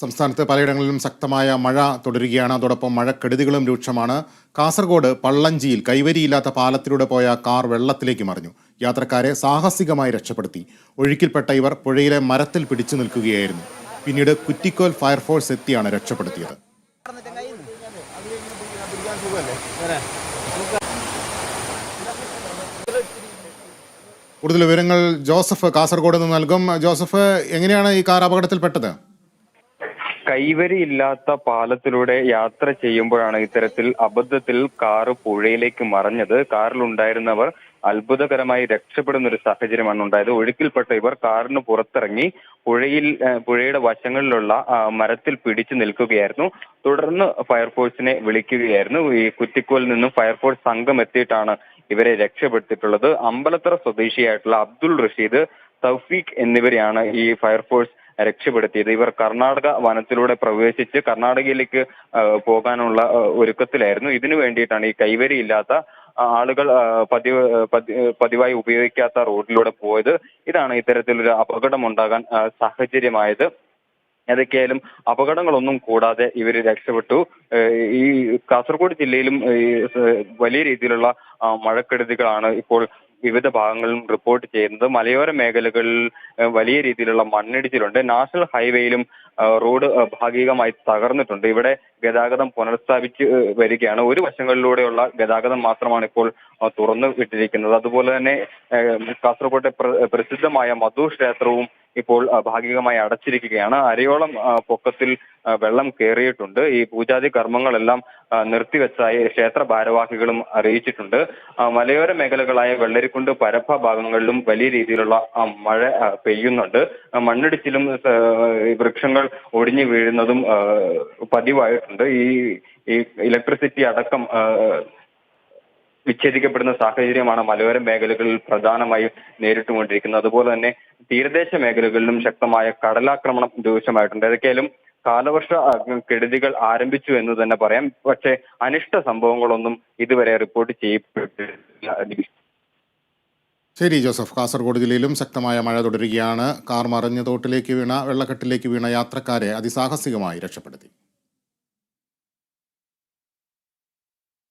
സംസ്ഥാനത്ത് പലയിടങ്ങളിലും ശക്തമായ മഴ തുടരുകയാണ്. അതോടൊപ്പം മഴക്കെടുതികളും രൂക്ഷമാണ്. കാസർഗോഡ് പള്ളഞ്ചിയിൽ കൈവരിയില്ലാത്ത പാലത്തിലൂടെ പോയ കാർ വെള്ളത്തിലേക്ക് മറിഞ്ഞു. യാത്രക്കാരെ സാഹസികമായി രക്ഷപ്പെടുത്തി. ഒഴുക്കിൽപ്പെട്ട ഇവർ പുഴയിലെ മരത്തിൽ പിടിച്ചു നിൽക്കുകയായിരുന്നു. പിന്നീട് കുറ്റിക്കോൽ ഫയർഫോഴ്സ് എത്തിയാണ് രക്ഷപ്പെടുത്തിയത്. കൂടുതൽ വിവരങ്ങൾ ജോസഫ് കാസർഗോഡ് നിന്ന് നൽകും. ജോസഫ് എങ്ങനെയാണ് ഈ കാർ അപകടത്തിൽപ്പെട്ടത്? കൈവരിയില്ലാത്ത പാലത്തിലൂടെ യാത്ര ചെയ്യുമ്പോഴാണ് ഇത്തരത്തിൽ അബദ്ധത്തിൽ കാറ് പുഴയിലേക്ക് മറഞ്ഞത്. കാറിലുണ്ടായിരുന്നവർ അത്ഭുതകരമായി രക്ഷപ്പെടുന്ന ഒരു സാഹചര്യമാണ് ഉണ്ടായത്. ഒഴുക്കിൽപ്പെട്ട ഇവർ കാറിന് പുറത്തിറങ്ങി പുഴയിൽ പുഴയുടെ വശങ്ങളിലുള്ള മരത്തിൽ പിടിച്ചു നിൽക്കുകയായിരുന്നു. തുടർന്ന് ഫയർഫോഴ്സിനെ വിളിക്കുകയായിരുന്നു. ഈ കുറ്റിക്കോലിൽ നിന്നും ഫയർഫോഴ്സ് സംഘം എത്തിയിട്ടാണ് ഇവരെ രക്ഷപ്പെടുത്തിയിട്ടുള്ളത്. അമ്പലത്തറ സ്വദേശിയായിട്ടുള്ള അബ്ദുൾ റഷീദ് തൗഫീഖ് എന്നിവരെയാണ് ഈ ഫയർഫോഴ്സ് രക്ഷപ്പെടുത്തിയത്. ഇവർ കർണാടക വനത്തിലൂടെ പ്രവേശിച്ച് കർണാടകയിലേക്ക് പോകാനുള്ള ഒരുക്കത്തിലായിരുന്നു. ഇതിനു വേണ്ടിയിട്ടാണ് ഈ കൈവരിയില്ലാത്ത ആളുകൾ പതിവ് പതിവായി ഉപയോഗിക്കാത്ത റോഡിലൂടെ പോയത്. ഇതാണ് ഇത്തരത്തിലൊരു അപകടം ഉണ്ടാകാൻ ആ, സാഹചര്യമായത്. ഏതൊക്കെയായാലും അപകടങ്ങളൊന്നും കൂടാതെ ഇവർ രക്ഷപ്പെട്ടു. ഈ കാസർഗോഡ് ജില്ലയിലും വലിയ രീതിയിലുള്ള മഴക്കെടുതികളാണ് ഇപ്പോൾ വിവിധ ഭാഗങ്ങളിലും റിപ്പോർട്ട് ചെയ്യുന്നത്. മലയോര മേഖലകളിൽ വലിയ രീതിയിലുള്ള മണ്ണിടിച്ചിലുണ്ട്. നാഷണൽ ഹൈവേയിലും റോഡ് ഭാഗികമായി തകർന്നിട്ടുണ്ട്. ഇവിടെ ഗതാഗതം പുനഃസ്ഥാപിച്ച് വരികയാണ്. ഒരു വശങ്ങളിലൂടെയുള്ള ഗതാഗതം മാത്രമാണ് ഇപ്പോൾ തുറന്നു വിട്ടിരിക്കുന്നത്. അതുപോലെ തന്നെ കാസർകോട്ടെ പ്രസിദ്ധമായ മധു ക്ഷേത്രവും ഇപ്പോൾ ഭാഗികമായി അടച്ചിരിക്കുകയാണ്. അരയോളം പൊക്കത്തിൽ വെള്ളം കയറിയിട്ടുണ്ട് ഈ പൂജാതി കർമ്മങ്ങളെല്ലാം നിർത്തിവെച്ചായി ക്ഷേത്ര ഭാരവാഹികളും അറിയിച്ചിട്ടുണ്ട്. മലയോര മേഖലകളായ വെള്ളരിക്കുണ്ട് പരപ്പ ഭാഗങ്ങളിലും വലിയ രീതിയിലുള്ള മഴ പെയ്യുന്നുണ്ട്. മണ്ണിടിച്ചിലും വൃക്ഷങ്ങൾ ഒടിഞ്ഞു വീഴുന്നതും പതിവായിട്ടുണ്ട്. ഈ ഈ ഇലക്ട്രിസിറ്റി അടക്കം വിച്ഛേദിക്കപ്പെടുന്ന സാഹചര്യമാണ് മലയോര മേഖലകളിൽ പ്രധാനമായും നേരിട്ടുകൊണ്ടിരിക്കുന്നത്. അതുപോലെ തന്നെ തീരദേശ മേഖലകളിലും ശക്തമായ കടലാക്രമണം രൂക്ഷമായിട്ടുണ്ട്. ഏതൊക്കെയാലും കാലവർഷ കെടുതികൾ ആരംഭിച്ചു എന്ന് തന്നെ പറയാം. പക്ഷേ അനിഷ്ട സംഭവങ്ങളൊന്നും ഇതുവരെ റിപ്പോർട്ട് ചെയ്യപ്പെട്ടിട്ടില്ല. ശരി ജോസഫ്. കാസർഗോഡ് ജില്ലയിലും ശക്തമായ മഴ തുടരുകയാണ്. കാർ മറിഞ്ഞ തോട്ടിലേക്ക് വീണ വെള്ളക്കെട്ടിലേക്ക് വീണ യാത്രക്കാരെ അതിസാഹസികമായി രക്ഷപ്പെടുത്തി.